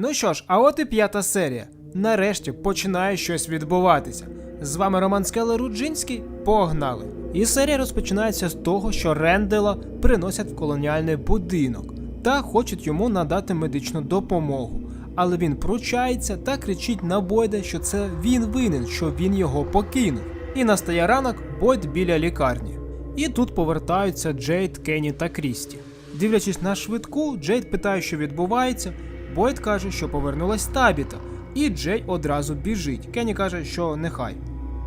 Ну що ж, а от і п'ята серія. Нарешті починає щось відбуватися. З вами Роман Скелер Руджинський. Погнали! І серія розпочинається з того, що Рендела приносять в колоніальний будинок та хочуть йому надати медичну допомогу. Але він пручається та кричить на Бойда, що це він винен, що він його покинув. І настає ранок Бойд біля лікарні. І тут повертаються Джейд, Кенні та Крісті. Дивлячись на швидку, Джейд питає, що відбувається. Бойд каже, що повернулась Табіта, і Джей одразу біжить. Кенні каже, що нехай.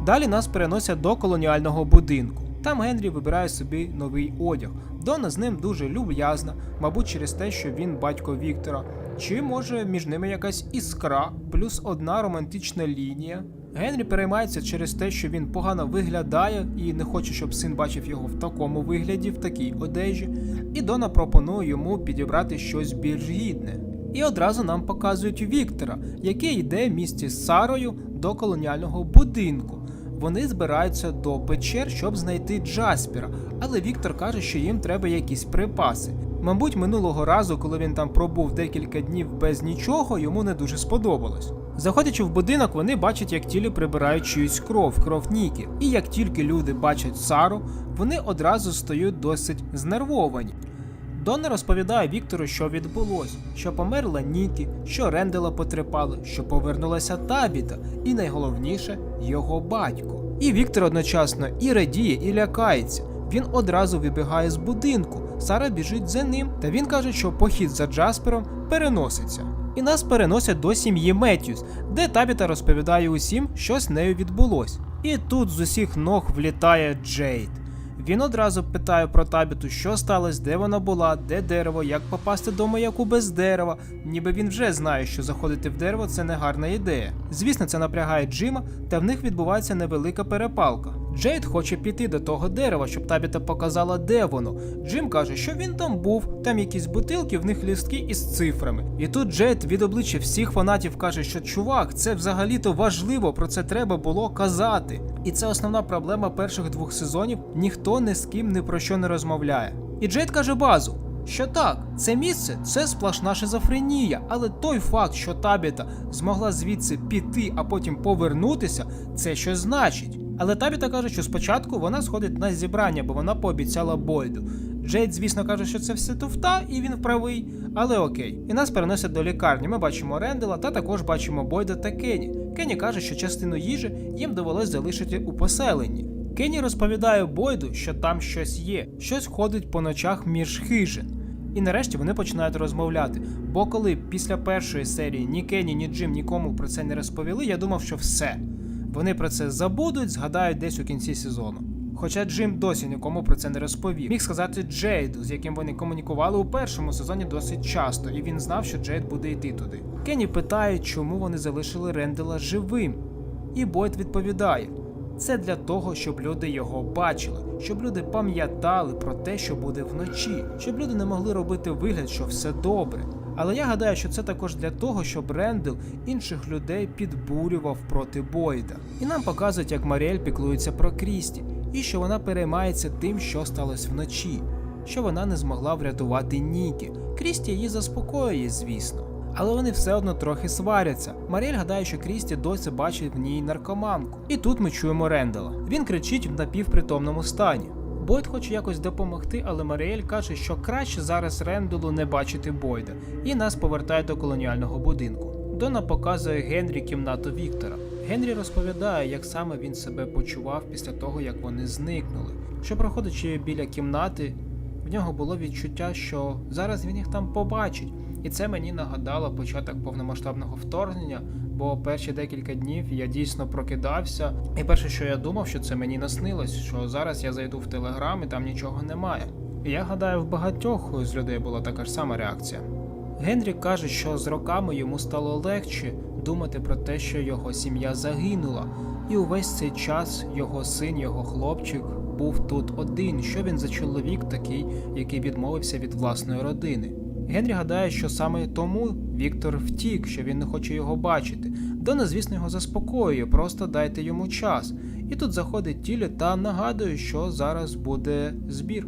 Далі нас переносять до колоніального будинку. Там Генрі вибирає собі новий одяг. Дона з ним дуже люб'язна, мабуть, через те, що він батько Віктора. Чи може між ними якась іскра, плюс одна романтична лінія. Генрі переймається через те, що він погано виглядає і не хоче, щоб син бачив його в такому вигляді, в такій одежі. І Дона пропонує йому підібрати щось більш гідне. І одразу нам показують Віктора, який йде в місті з Сарою до колоніального будинку. Вони збираються до печер, щоб знайти Джаспіра, але Віктор каже, що їм треба якісь припаси. Мабуть, минулого разу, коли він там пробув декілька днів без нічого, йому не дуже сподобалось. Заходячи в будинок, вони бачать, як тілі прибирають чиюсь кров, кров Нікі. І як тільки люди бачать Сару, вони одразу стають досить знервовані. Донна розповідає Віктору, що відбулось, що померла Нікі, що Рендела потрепали, що повернулася Табіта, і найголовніше його батько. І Віктор одночасно і радіє, і лякається. Він одразу вибігає з будинку. Сара біжить за ним, та він каже, що похід за Джаспером переноситься. І нас переносять до сім'ї Меттюс, де Табіта розповідає усім, що з нею відбулось. І тут з усіх ног влітає Джейд. Він одразу питає про табіту, що сталося, де вона була, де дерево, як попасти до маяку без дерева. Ніби він вже знає, що заходити в дерево це не гарна ідея. Звісно, це напрягає Джима, та в них відбувається невелика перепалка. Джейд хоче піти до того дерева, щоб табіта показала, де воно. Джим каже, що він там був, там якісь бутилки, в них лістки із цифрами. І тут Джейд від обличчя всіх фанатів каже, що чувак, це взагалі-то важливо, про це треба було казати. І це основна проблема перших двох сезонів. Ніхто ні з ким ні про що не розмовляє. І Джейд каже базу. Що так, це місце це сплошна шизофренія, але той факт, що Табіта змогла звідси піти, а потім повернутися, це щось значить. Але Табіта каже, що спочатку вона сходить на зібрання, бо вона пообіцяла Бойду. Джейд, звісно, каже, що це все туфта, і він правий, але окей. І нас переносять до лікарні. Ми бачимо Рендела та також бачимо Бойда та Кенні. Кенні каже, що частину їжі їм довелось залишити у поселенні. Кенні розповідає Бойду, що там щось є, щось ходить по ночах між хижин. І нарешті вони починають розмовляти. Бо коли після першої серії ні Кенні, ні Джим нікому про це не розповіли, я думав, що все. Вони про це забудуть, згадають десь у кінці сезону. Хоча Джим досі нікому про це не розповів. Міг сказати Джейду, з яким вони комунікували у першому сезоні досить часто, і він знав, що Джейд буде йти туди. Кенні питає, чому вони залишили Рендела живим. І Бойд відповідає: це для того, щоб люди його бачили, щоб люди пам'ятали про те, що буде вночі, щоб люди не могли робити вигляд, що все добре. Але я гадаю, що це також для того, щоб Рендел інших людей підбурював проти Бойда. І нам показують, як Маріель піклується про Крісті, і що вона переймається тим, що сталося вночі, що вона не змогла врятувати Нікі. Крісті її заспокоює, звісно. Але вони все одно трохи сваряться. Маріель гадає, що Крісті досі бачить в ній наркоманку. І тут ми чуємо Рендела. Він кричить в напівпритомному стані. Бойд хоче якось допомогти, але Маріель каже, що краще зараз Ренделу не бачити Бойда, і нас повертає до колоніального будинку. Дона показує Генрі кімнату Віктора. Генрі розповідає, як саме він себе почував після того, як вони зникнули. Що проходячи біля кімнати, в нього було відчуття, що зараз він їх там побачить. І це мені нагадало початок повномасштабного вторгнення, бо перші декілька днів я дійсно прокидався. І перше, що я думав, що це мені наснилось, що зараз я зайду в телеграм і там нічого немає. Я гадаю, в багатьох з людей була така ж сама реакція. Генрі каже, що з роками йому стало легше думати про те, що його сім'я загинула, і увесь цей час його син, його хлопчик був тут один. Що він за чоловік такий, який відмовився від власної родини? Генрі гадає, що саме тому Віктор втік, що він не хоче його бачити. Дона, звісно, його заспокоює, просто дайте йому час. І тут заходить тілі та нагадує, що зараз буде збір.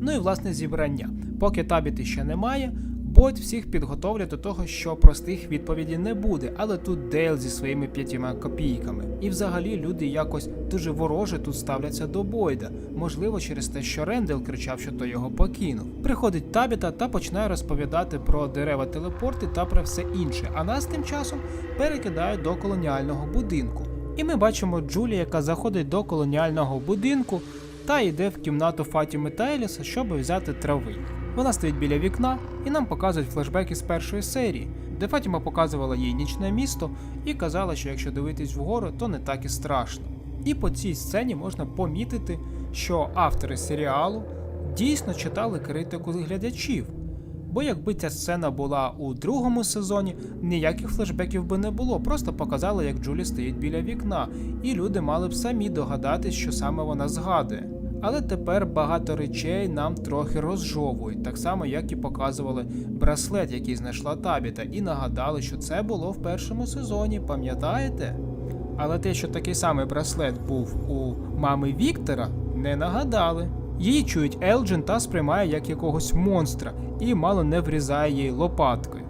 Ну і власне зібрання. Поки табіти ще немає, Бойд всіх підготовлює до того, що простих відповідей не буде, але тут Дейл зі своїми п'ятьма копійками. І взагалі люди якось дуже вороже тут ставляться до Бойда. Можливо, через те, що Рендел кричав, що той його покинув. Приходить Табіта та починає розповідати про дерева телепорти та про все інше. А нас тим часом перекидають до колоніального будинку. І ми бачимо Джулі, яка заходить до колоніального будинку та йде в кімнату Фатіми та Еліса, щоб взяти трави. Вона стоїть біля вікна і нам показують флешбеки з першої серії, де Фатіма показувала їй нічне місто і казала, що якщо дивитись вгору, то не так і страшно. І по цій сцені можна помітити, що автори серіалу дійсно читали критику глядачів. Бо якби ця сцена була у другому сезоні, ніяких флешбеків би не було, просто показали, як Джулі стоїть біля вікна, і люди мали б самі догадатись, що саме вона згадує. Але тепер багато речей нам трохи розжовують, так само як і показували браслет, який знайшла Табіта, і нагадали, що це було в першому сезоні, пам'ятаєте? Але те, що такий самий браслет був у мами Віктора, не нагадали. Її чують Елджин та сприймає як якогось монстра і мало не врізає їй лопаткою.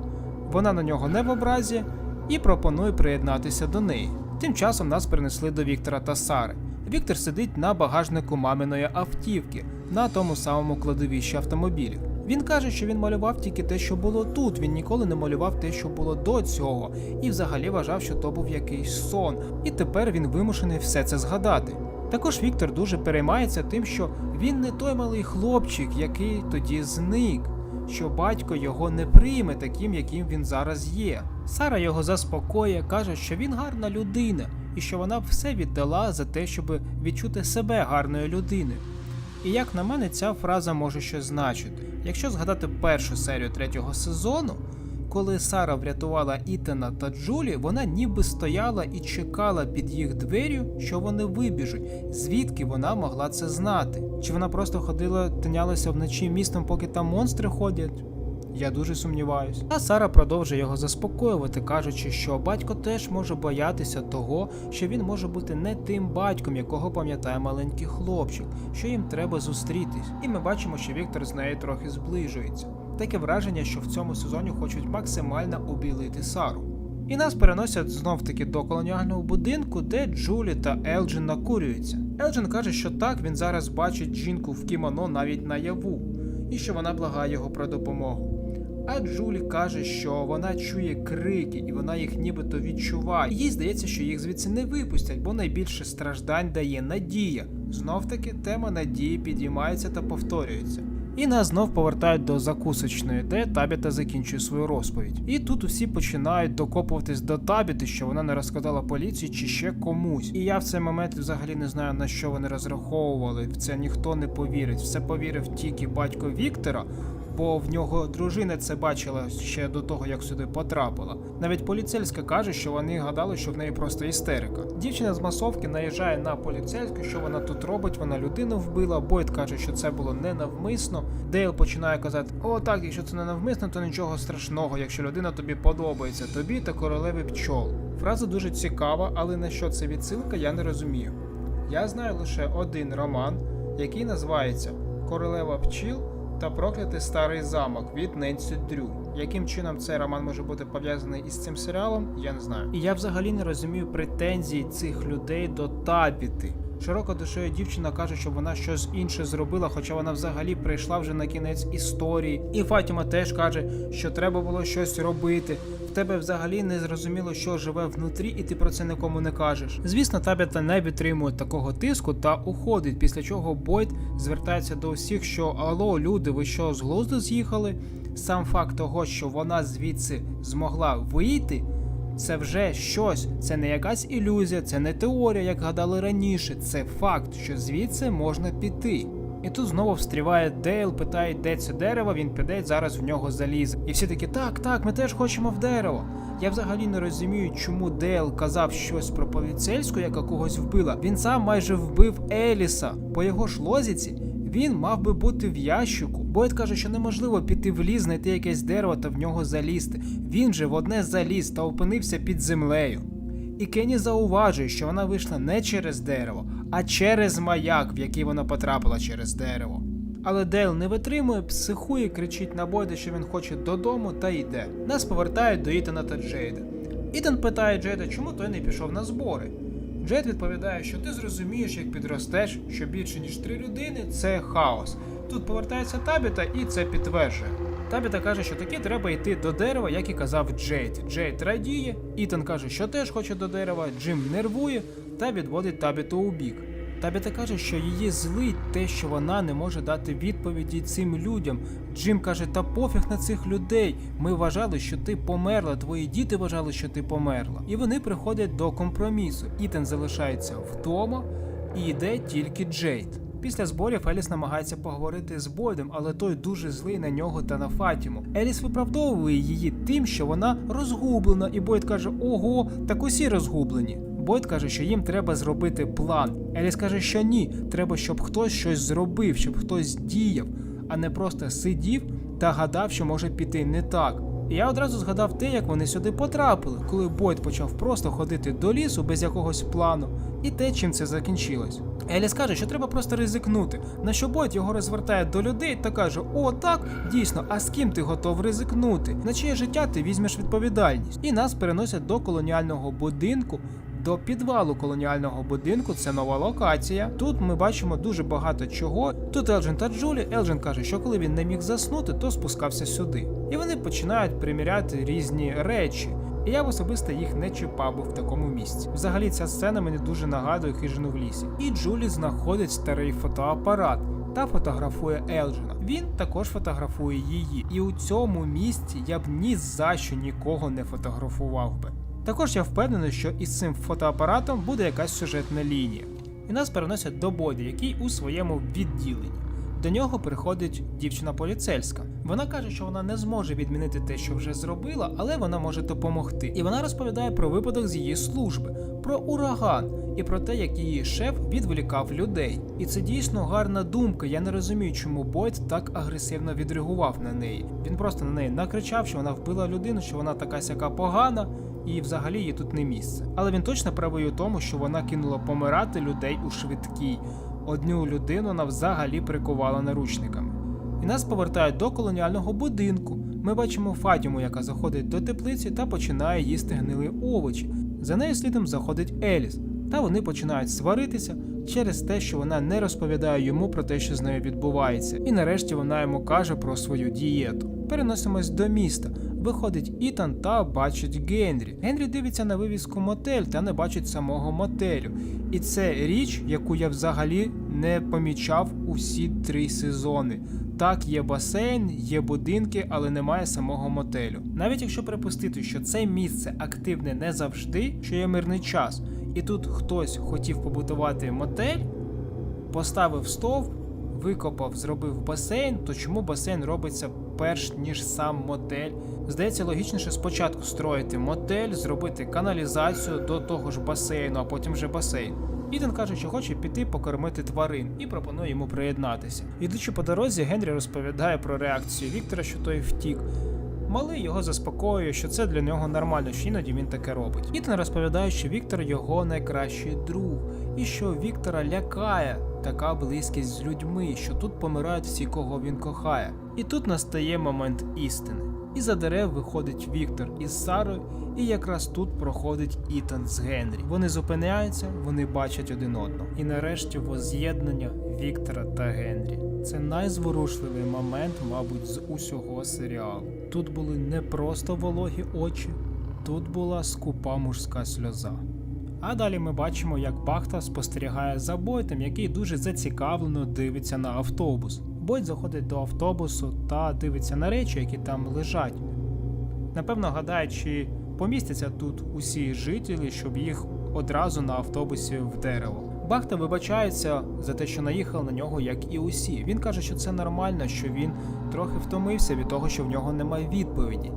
Вона на нього не в образі і пропонує приєднатися до неї. Тим часом нас принесли до Віктора та Сари. Віктор сидить на багажнику маминої автівки на тому самому кладовищі автомобілів. Він каже, що він малював тільки те, що було тут. Він ніколи не малював те, що було до цього, і взагалі вважав, що то був якийсь сон. І тепер він вимушений все це згадати. Також Віктор дуже переймається тим, що він не той малий хлопчик, який тоді зник, що батько його не прийме таким, яким він зараз є. Сара його заспокоює, каже, що він гарна людина і що вона все віддала за те, щоб відчути себе гарною людиною. І як на мене, ця фраза може щось значити. Якщо згадати першу серію третього сезону, коли Сара врятувала Ітана та Джулі, вона ніби стояла і чекала під їх дверю, що вони вибіжуть. Звідки вона могла це знати? Чи вона просто ходила, тинялася вночі містом, поки там монстри ходять? Я дуже сумніваюсь. А Сара продовжує його заспокоювати, кажучи, що батько теж може боятися того, що він може бути не тим батьком, якого пам'ятає маленький хлопчик, що їм треба зустрітись. І ми бачимо, що Віктор з нею трохи зближується. Таке враження, що в цьому сезоні хочуть максимально обілити Сару. І нас переносять знов таки до колоніального будинку, де Джулі та Елджин накурюються. Елджин каже, що так він зараз бачить жінку в кімоно навіть наяву, і що вона благає його про допомогу. А Джулі каже, що вона чує крики і вона їх нібито відчуває. Їй здається, що їх звідси не випустять, бо найбільше страждань дає надія. Знов таки тема надії підіймається та повторюється. І нас знов повертають до закусочної, де Табіта закінчує свою розповідь. І тут усі починають докопуватись до Табіти, що вона не розказала поліції чи ще комусь. І я в цей момент взагалі не знаю на що вони розраховували. В це ніхто не повірить. Все повірив тільки батько Віктора. Бо в нього дружина це бачила ще до того, як сюди потрапила. Навіть поліцейська каже, що вони гадали, що в неї просто істерика. Дівчина з масовки наїжджає на поліцейську, що вона тут робить, вона людину вбила. Бойд каже, що це було ненавмисно. Дейл починає казати: О, так, якщо це не навмисно, то нічого страшного, якщо людина тобі подобається, тобі та королеві пчол. Фраза дуже цікава, але на що це відсилка, я не розумію. Я знаю лише один роман, який називається Королева пчіл та проклятий старий замок від Ненсі Дрю. Яким чином цей роман може бути пов'язаний із цим серіалом, я не знаю. І я взагалі не розумію претензій цих людей до Табіти. Широко душою дівчина каже, що вона щось інше зробила, хоча вона взагалі прийшла вже на кінець історії. І Фатіма теж каже, що треба було щось робити. Тебе взагалі не зрозуміло, що живе внутрі, і ти про це нікому не кажеш. Звісно, Табіта не витримує такого тиску та уходить, після чого Бойд звертається до усіх, що алло, люди, ви що з глузду з'їхали? Сам факт того, що вона звідси змогла вийти. Це вже щось, це не якась ілюзія, це не теорія, як гадали раніше. Це факт, що звідси можна піти. І тут знову встріває Дейл, питає, де це дерево, він піде зараз в нього залізе. І всі такі, так, так, ми теж хочемо в дерево. Я взагалі не розумію, чому Дейл казав щось про поліцейську, яка когось вбила. Він сам майже вбив Еліса. По його ж лозіці він мав би бути в ящику. Бойд каже, що неможливо піти в ліс, знайти якесь дерево та в нього залізти. Він же в одне заліз та опинився під землею. І Кенні зауважує, що вона вийшла не через дерево, а через маяк, в який вона потрапила через дерево. Але Дейл не витримує, психує, кричить на Бойда, що він хоче додому та йде. Нас повертають до Ітана та Джейда. Ітан питає Джейда, чому той не пішов на збори. Джейд відповідає, що ти зрозумієш, як підростеш, що більше ніж три людини це хаос. Тут повертається Табіта і це підтверджує. Табіта каже, що таки треба йти до дерева, як і казав Джейд. Джейд радіє, Ітан каже, що теж хоче до дерева, Джим нервує та відводить Табіту у бік. Табіта каже, що її злить те, що вона не може дати відповіді цим людям. Джим каже, та пофіг на цих людей. Ми вважали, що ти померла, твої діти вважали, що ти померла. І вони приходять до компромісу. Ітан залишається вдома і йде тільки Джейд. Після зборів Еліс намагається поговорити з Бойдом, але той дуже злий на нього та на Фатіму. Еліс виправдовує її тим, що вона розгублена, і Бойд каже: Ого, так усі розгублені. Бойд каже, що їм треба зробити план. Еліс каже, що ні, треба, щоб хтось щось зробив, щоб хтось діяв, а не просто сидів та гадав, що може піти не так. І я одразу згадав те, як вони сюди потрапили, коли Бойд почав просто ходити до лісу без якогось плану, і те, чим це закінчилось. Еліс каже, що треба просто ризикнути. На що Бойд його розвертає до людей та каже: О, так, дійсно, а з ким ти готов ризикнути? На чиє життя ти візьмеш відповідальність? І нас переносять до колоніального будинку. До підвалу колоніального будинку це нова локація. Тут ми бачимо дуже багато чого. Тут Елджен та Джулі. Елджен каже, що коли він не міг заснути, то спускався сюди. І вони починають приміряти різні речі. І я б особисто їх не чіпав би в такому місці. Взагалі, ця сцена мені дуже нагадує хижину в лісі. І Джулі знаходить старий фотоапарат та фотографує Елджена. Він також фотографує її. І у цьому місці я б ні за що нікого не фотографував би. Також я впевнений, що із цим фотоапаратом буде якась сюжетна лінія. І нас переносять до Боді, який у своєму відділенні. До нього приходить дівчина поліцейська. Вона каже, що вона не зможе відмінити те, що вже зробила, але вона може допомогти. І вона розповідає про випадок з її служби, про ураган і про те, як її шеф відволікав людей. І це дійсно гарна думка. Я не розумію, чому Бойд так агресивно відреагував на неї. Він просто на неї накричав, що вона вбила людину, що вона така сяка погана. І взагалі їй тут не місце. Але він точно правий у тому, що вона кинула помирати людей у швидкій. Одну людину вона взагалі прикувала наручниками. І нас повертають до колоніального будинку. Ми бачимо Фатіму, яка заходить до теплиці та починає їсти гнилі овочі. За нею слідом заходить Еліс, та вони починають сваритися через те, що вона не розповідає йому про те, що з нею відбувається. І нарешті вона йому каже про свою дієту. Переносимось до міста. Виходить Ітан та бачить Генрі. Генрі дивиться на вивіску мотель та не бачить самого мотелю. І це річ, яку я взагалі не помічав усі три сезони. Так, є басейн, є будинки, але немає самого мотелю. Навіть якщо припустити, що це місце активне не завжди, що є мирний час, і тут хтось хотів побудувати мотель, поставив стовп, викопав, зробив басейн, то чому басейн робиться перш ніж сам мотель? Здається, логічніше спочатку строїти мотель, зробити каналізацію до того ж басейну, а потім вже басейн. Ітан каже, що хоче піти покормити тварин і пропонує йому приєднатися. Ідучи по дорозі, Генрі розповідає про реакцію Віктора, що той втік. Малий його заспокоює, що це для нього нормально, що іноді він таке робить. Ітан розповідає, що Віктор його найкращий друг, і що Віктора лякає така близькість з людьми, що тут помирають всі, кого він кохає. І тут настає момент істини. І за дерев виходить Віктор із Сарою, і якраз тут проходить Ітан з Генрі. Вони зупиняються, вони бачать один одного. І нарешті воз'єднання Віктора та Генрі. Це найзворушливий момент, мабуть, з усього серіалу. Тут були не просто вологі очі, тут була скупа мужська сльоза. А далі ми бачимо, як Бахта спостерігає за Бойтом, який дуже зацікавлено дивиться на автобус. Бойт заходить до автобусу та дивиться на речі, які там лежать. Напевно, гадає, чи помістяться тут усі жителі, щоб їх одразу на автобусі в дерево. Бахта вибачається за те, що наїхав на нього, як і усі. Він каже, що це нормально, що він трохи втомився від того, що в нього немає відповіді.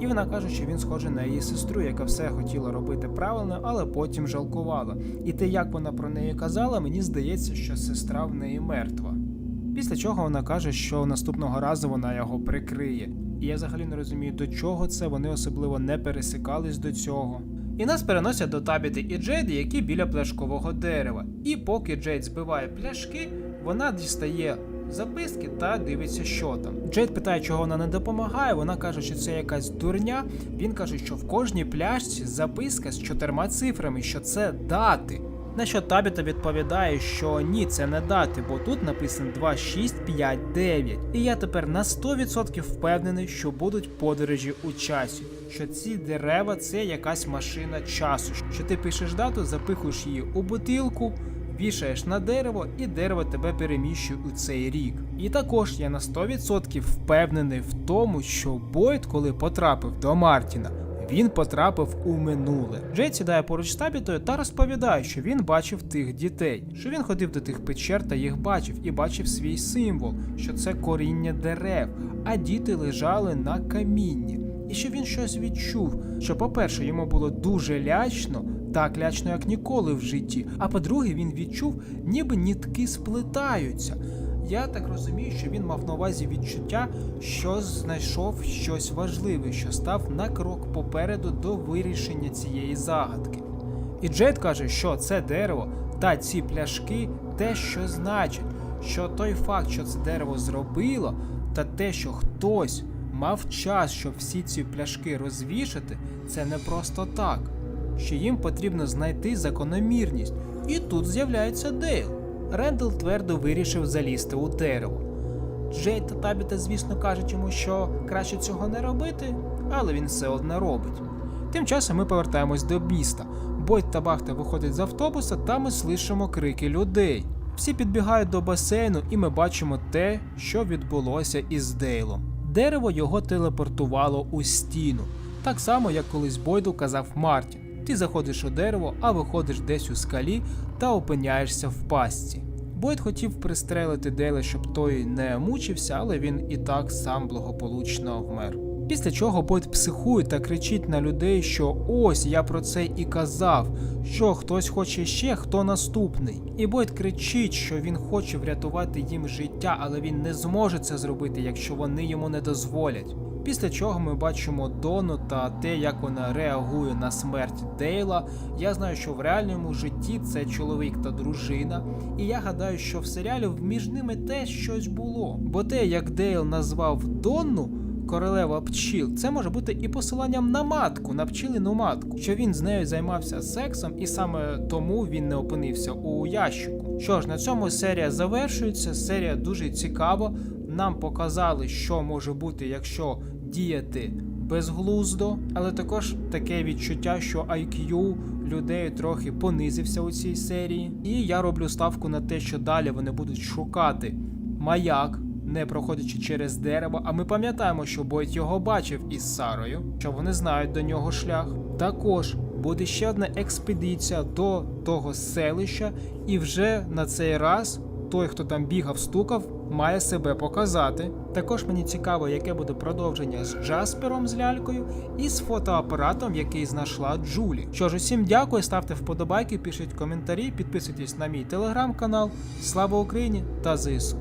І вона каже, що він схожий на її сестру, яка все хотіла робити правильно, але потім жалкувала. І те, як вона про неї казала, мені здається, що сестра в неї мертва. Після чого вона каже, що наступного разу вона його прикриє. І я взагалі не розумію, до чого це вони особливо не пересикались до цього. І нас переносять до Табіти і Джейди, які біля пляшкового дерева. І поки Джейд збиває пляшки, вона дістає записки та дивиться, що там. Джейд питає, чого вона не допомагає. Вона каже, що це якась дурня. Він каже, що в кожній пляшці записка з чотирма цифрами, що це дати. На що Табіта відповідає, що ні, це не дати, бо тут написано 2659. І я тепер на 100% впевнений, що будуть подорожі у часі, що ці дерева це якась машина часу. Що ти пишеш дату, запихуєш її у бутилку, вішаєш на дерево, і дерево тебе переміщує у цей рік. І також я на 100% впевнений в тому, що Бойд, коли потрапив до Мартіна, він потрапив у минуле. Джейд сідає поруч з Табітою та розповідає, що він бачив тих дітей, що він ходив до тих печер та їх бачив, і бачив свій символ, що це коріння дерев, а діти лежали на камінні. І що він щось відчув, що, по-перше, йому було дуже лячно, так лячно, як ніколи в житті. А по-друге, він відчув, ніби нітки сплетаються. Я так розумію, що він мав на увазі відчуття, що знайшов щось важливе, що став на крок попереду до вирішення цієї загадки. І Джейд каже, що це дерево та ці пляшки те, що значить, що той факт, що це дерево зробило, та те, що хтось мав час, щоб всі ці пляшки розвішати, це не просто так, що їм потрібно знайти закономірність. І тут з'являється Дейл. Рендел твердо вирішив залізти у дерево. Джейд та Табіта, звісно, кажуть йому, що краще цього не робити, але він все одно робить. Тим часом ми повертаємось до міста. Бойд та Бахта виходять з автобуса, та ми слышимо крики людей. Всі підбігають до басейну, і ми бачимо те, що відбулося із Дейлом. Дерево його телепортувало у стіну, так само, як колись Бойду казав Мартін. Ти заходиш у дерево, а виходиш десь у скалі та опиняєшся в пастці. Бойд хотів пристрелити Дейла, щоб той не мучився, але він і так сам благополучно вмер. Після чого Бойд психує та кричить на людей, що ось я про це і казав, що хтось хоче ще, хто наступний. І Бойд кричить, що він хоче врятувати їм життя, але він не зможе це зробити, якщо вони йому не дозволять. Після чого ми бачимо Дону та те, як вона реагує на смерть Дейла. Я знаю, що в реальному житті це чоловік та дружина, і я гадаю, що в серіалі між ними теж щось було. Бо те, як Дейл назвав Донну. Королева пчіл, це може бути і посиланням на матку, на пчілину матку, що він з нею займався сексом, і саме тому він не опинився у ящику. Що ж, на цьому серія завершується. Серія дуже цікава. Нам показали, що може бути, якщо діяти безглуздо, але також таке відчуття, що IQ людей трохи понизився у цій серії. І я роблю ставку на те, що далі вони будуть шукати маяк, не проходячи через дерево. А ми пам'ятаємо, що Бойт його бачив із Сарою, що вони знають до нього шлях. Також буде ще одна експедиція до того селища, і вже на цей раз той, хто там бігав, стукав, має себе показати. Також мені цікаво, яке буде продовження з Джаспером з лялькою і з фотоапаратом, який знайшла Джулі. Що ж, усім дякую, ставте вподобайки, пишіть коментарі, підписуйтесь на мій телеграм-канал. Слава Україні та ЗСУ!